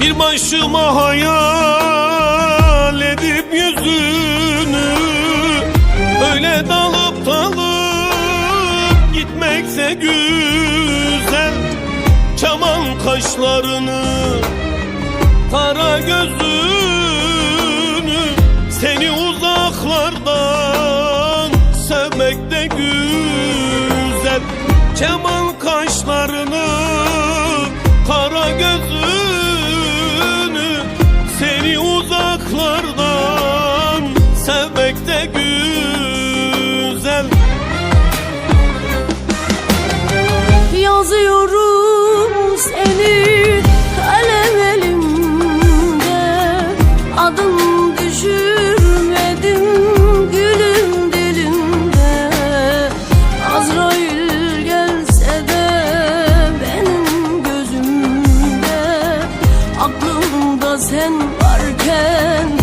Bir başıma hayal edip yüzünü Öyle dalıp dalıp gitmekse güzel. Çaman kaşlarını Kara gözünü Seni uzaklardan Sevmek de güzel. Kemal kaşlarını Kara gözünü De güzel Yazıyorum seni kalem elimde. Adım düşürmedim gülüm dilimde Azrail gelse de benim gözümde. Aklımda sen varken